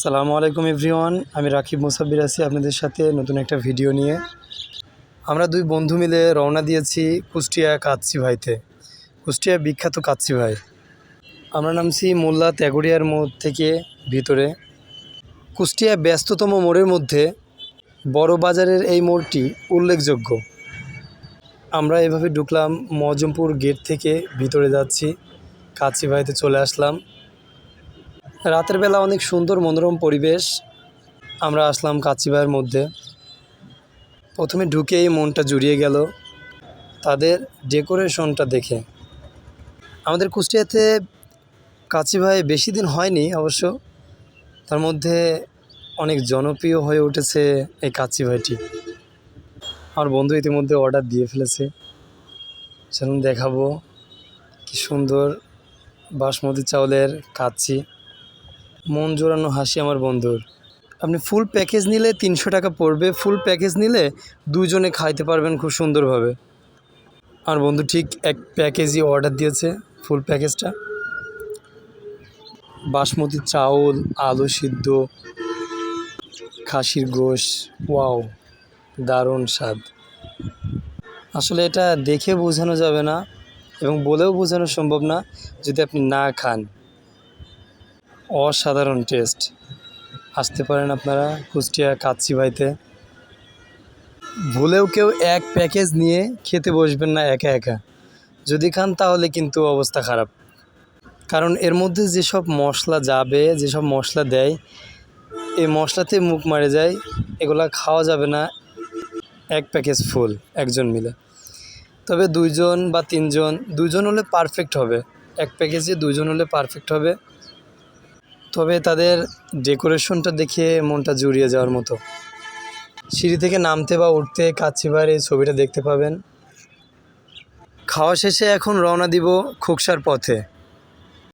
সালামু আলাইকুম এভরিওয়ান, আমি রাকিব মুসাব্বির আছি আপনাদের সাথে নতুন একটা ভিডিও নিয়ে। আমরা দুই বন্ধু মিলে রওনা দিয়েছি কুষ্টিয়া কাচ্চি ভাইতে। কুষ্টিয়া বিখ্যাত কাচ্চি ভাই। আমরা নামছি মোল্লা ত্যাগড়িয়ার মোড় থেকে ভিতরে। কুষ্টিয়া ব্যস্ততম মোড়ের মধ্যে বড় বাজারের এই মোড়টি উল্লেখযোগ্য। আমরা এভাবে ঢুকলাম মজমপুর গেট থেকে ভিতরে যাচ্ছি। কাচ্চি ভাইতে চলে আসলাম। রাতের বেলা অনেক সুন্দর মনোরম পরিবেশ। আমরা আসলাম কাচিবাইয়ের মধ্যে। প্রথমে ঢুকেই মনটা জুড়িয়ে গেল তাদের ডেকোরেশনটা দেখে। আমাদের কুষ্টিয়াতে কাচিভাই বেশি দিন হয়নি অবশ্য। তার মধ্যে অনেক জনপ্রিয় হয়ে উঠেছে এই কাচ্চি ভাইটি আমার বন্ধু ইতিমধ্যে অর্ডার দিয়ে ফেলেছে। সেরকম দেখাবো কি সুন্দর বাসমতি চাউলের কাচ্চি মন জোড়ানো হাসি আমার বন্ধুর। আপনি ফুল প্যাকেজ নিলে তিনশো টাকা পড়বে ফুল প্যাকেজ নিলে দুজনে খাইতে পারবেন খুব সুন্দরভাবে। আমার বন্ধু ঠিক এক প্যাকেজই অর্ডার দিয়েছে ফুল প্যাকেজটা বাসমতি চাউল, আলু সিদ্ধ, খাসির গোশ ওয়াও দারুণ স্বাদ। আসলে এটা দেখে বোঝানো যাবে না এবং বলেও বোঝানো সম্ভব না যদি আপনি না খান। অসাধারণ টেস্ট। আসতে পারেন আপনারা কুষ্টিয়া কাচ্চি ভাইতে ভুলেও কেউ এক প্যাকেজ নিয়ে খেতে বসবেন না একা একা। যদি খান তাহলে কিন্তু অবস্থা খারাপ। কারণ এর মধ্যে যেসব মশলা যাবে, যেসব মশলা দেয়, এই মশলাতে মুখ মারে যায়, এগুলা খাওয়া যাবে না এক প্যাকেজ ফুল একজন মিলে। তবে দুইজন বা তিনজন দুজন হলে পারফেক্ট হবে। এক প্যাকেজে দুজন হলে পারফেক্ট হবে। তবে তাদের ডেকোরেশনটা দেখে মনটা জুড়িয়ে যাওয়ার মতো। সিঁড়ি থেকে নামতে বা উঠতে কাচ্চিবার এই ছবিটা দেখতে পাবেন। খাওয়া শেষে এখন রওনা দিব খুকসার পথে।